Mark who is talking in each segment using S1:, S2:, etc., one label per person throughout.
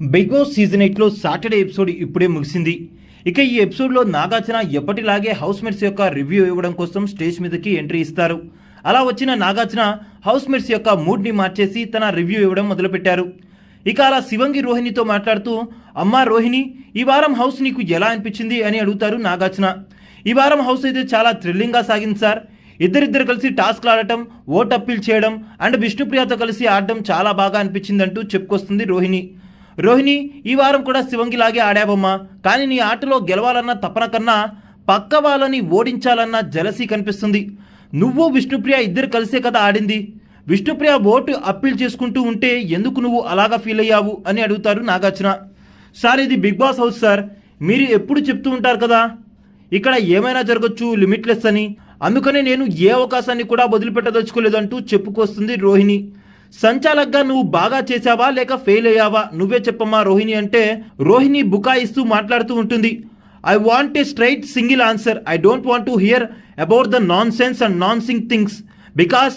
S1: Big Boss season ఎయిట్లో Saturday episode ఇప్పుడే ముగిసింది. ఇక ఈ ఎపిసోడ్లో నాగార్జున ఎప్పటిలాగే హౌస్ మేట్స్ యొక్క రివ్యూ ఇవ్వడం కోసం స్టేజ్ మీదకి ఎంట్రీ ఇస్తారు. అలా వచ్చిన నాగార్జున హౌస్ మేట్స్ యొక్క మూడ్ని మార్చేసి తన రివ్యూ ఇవ్వడం మొదలుపెట్టారు. ఇక అలా శివంగి రోహిణితో మాట్లాడుతూ అమ్మా రోహిణి ఈ వారం హౌస్ నీకు ఎలా అనిపించింది? అని అడుగుతారు నాగార్జున. ఈ వారం హౌస్ అయితే చాలా థ్రిల్లింగ్గా సాగింది సార్. ఇద్దరిద్దరు కలిసి టాస్క్లు ఆడటం ఓట్ అప్పీల్ చేయడం అండ్ విష్ణుప్రియతో కలిసి ఆడడం చాలా బాగా అనిపించిందంటూ చెప్పుకొస్తుంది రోహిణి. రోహిణి ఈ వారం కూడా శివంగిలాగే ఆడావమ్మా. కానీ నీ ఆటలో గెలవాలన్న తపన కన్నా పక్క వాళ్ళని ఓడించాలన్న జలసీ కనిపిస్తుంది. నువ్వు విష్ణుప్రియ ఇద్దరు కలిసే కదా ఆడింది. విష్ణుప్రియ ఓటు అప్పీల్ చేసుకుంటూ ఉంటే ఎందుకు నువ్వు అలాగా ఫీల్ అయ్యావు అని అడుగుతారు నాగార్జున. సార్ ఇది బిగ్ బాస్ హౌస్ సార్. మీరు ఎప్పుడు చెప్తూ ఉంటారు కదా. ఇక్కడ ఏమైనా జరగచ్చు లిమిట్లెస్ అని. అందుకనే నేను ఏ అవకాశాన్ని కూడా వదిలిపెట్టదలుచుకోలేదంటూ చెప్పుకొస్తుంది రోహిణి. సంచాలక్గా నువ్వు బాగా చేశావా లేక ఫెయిల్ అయ్యావా? నువ్వే చెప్పమ్మా రోహిణి అంటే రోహిణి బుకాయిస్తూ మాట్లాడుతూ ఉంటుంది. I want a straight single answer I don't want to hear about the nonsense and nonsense things because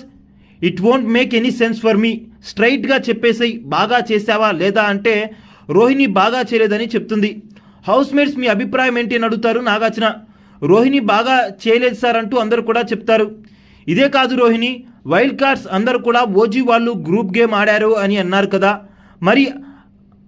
S1: it won't make any sense for me స్ట్రైట్గా చెప్పేసి బాగా చేసావా లేదా అంటే రోహిణి బాగా చేయలేదని చెప్తుంది. హౌస్ మేట్స్ మీ అభిప్రాయం ఏంటి అని అడుగుతారు నాగార్జున. రోహిణి బాగా చేయలేదు సార్ అంటూ అందరూ కూడా చెప్తారు. ఇదే కాదు రోహిణి వైల్డ్ కార్డ్స్ అందరూ కూడా ఓజీ వాళ్ళు గ్రూప్ గేమ్ ఆడారు అని అన్నారు కదా. మరి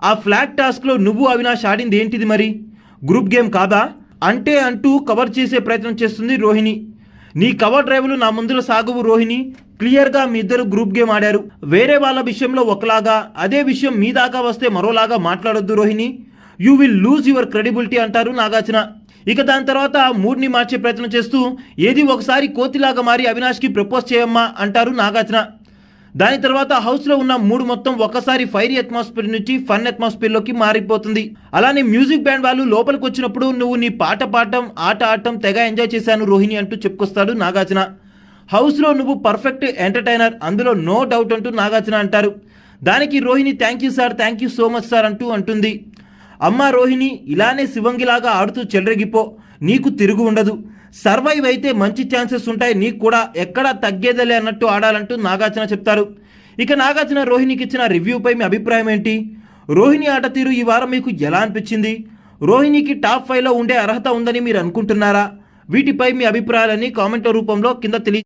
S1: ఆ ఫ్లాగ్ టాస్క్లో నువ్వు అవినాష్ ఆడింది ఏంటిది మరి? గ్రూప్ గేమ్ కాదా? అంటే అంటూ కవర్ చేసే ప్రయత్నం చేస్తుంది రోహిణి. నీ కవర్ డ్రైవ్లు నా ముందులో సాగువు రోహిణి. క్లియర్గా మీ ఇద్దరు గ్రూప్ గేమ్ ఆడారు. వేరే వాళ్ళ విషయంలో ఒకలాగా అదే విషయం మీ దాకా వస్తే మరోలాగా మాట్లాడొద్దు Rohini. You will lose your credibility అంటారు నాగార్జున. ఇక దాని తర్వాత మూడ్ని మార్చే ప్రయత్నం చేస్తూ ఏది ఒకసారి కోతిలాగా మారి అవినాష్కి ప్రపోజ్ చేయమ్మా అంటారు నాగార్జున. దాని తర్వాత హౌస్లో ఉన్న మూడు మొత్తం ఒక్కసారి ఫైర్ అట్మాస్ఫియర్ నుంచి ఫన్ అట్మాస్ఫియర్లోకి మారిపోతుంది. అలానే మ్యూజిక్ బ్యాండ్ వాళ్ళు లోపలికి వచ్చినప్పుడు నువ్వు నీ పాట పాడటం ఆట ఆడటం తెగ ఎంజాయ్ చేశాను రోహిణి అంటూ చెప్పుకొస్తాడు నాగార్జున. హౌస్లో నువ్వు పర్ఫెక్ట్ ఎంటర్టైనర్ అందులో నో డౌట్ అంటూ నాగార్జున అంటారు. దానికి Rohini thank you sir thank you so much sir అంటూ అంటుంది. అమ్మ రోహిణి ఇలానే శివంగిలాగా ఆడుతూ చెలరగిపో నీకు తిరుగు ఉండదు. సర్వైవ్ అయితే మంచి ఛాన్సెస్ ఉంటాయి నీకు కూడా ఎక్కడా తగ్గేదలే అన్నట్టు ఆడాలంటూ నాగార్జున చెప్తారు. ఇక నాగార్జున రోహిణికి ఇచ్చిన రివ్యూపై మీ అభిప్రాయం ఏంటి? రోహిణి ఆట తీరు ఈ వారం మీకు ఎలా అనిపించింది? రోహిణికి టాప్ ఫైవ్లో ఉండే అర్హత ఉందని మీరు అనుకుంటున్నారా? వీటిపై మీ అభిప్రాయాలని కామెంట్ రూపంలో కింద తెలియ